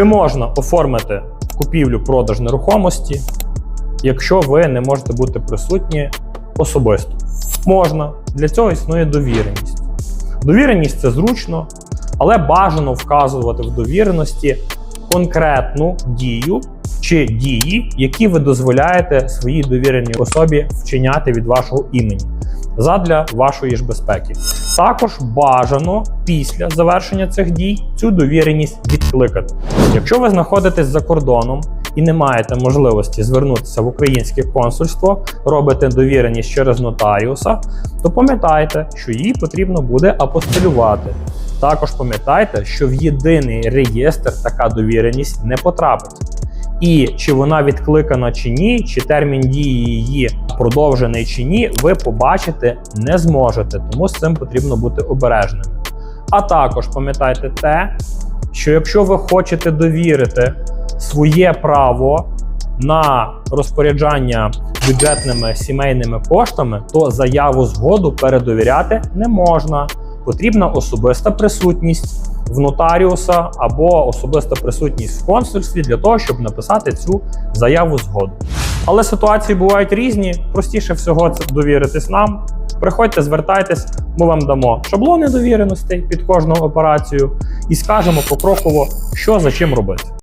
Чи можна оформити купівлю-продаж нерухомості, якщо ви не можете бути присутні особисто? Можна. Для цього існує довіреність. Довіреність це зручно, але бажано вказувати в довіреності конкретну дію чи дії, які ви дозволяєте своїй довіреній особі вчиняти від вашого імені задля вашої ж безпеки. Також бажано після завершення цих дій цю довіреність відкликати. Якщо ви знаходитесь за кордоном і не маєте можливості звернутися в українське консульство, робите довіреність через нотаріуса, то пам'ятайте, що її потрібно буде апостилювати. Також пам'ятайте, що в єдиний реєстр така довіреність не потрапить. І чи вона відкликана чи ні, чи термін дії її продовжений чи ні, ви побачити не зможете, тому з цим потрібно бути обережними. А також пам'ятайте те, що якщо ви хочете довірити своє право на розпоряджання бюджетними сімейними коштами, то заяву згоду передовіряти не можна. Потрібна особиста присутність в нотаріуса або особиста присутність в консульстві для того, щоб написати цю заяву згоду. Але ситуації бувають різні. Простіше всього це довіритись нам. Приходьте, звертайтесь, ми вам дамо шаблони довіреностей під кожну операцію і скажемо покроково, що за чим робити.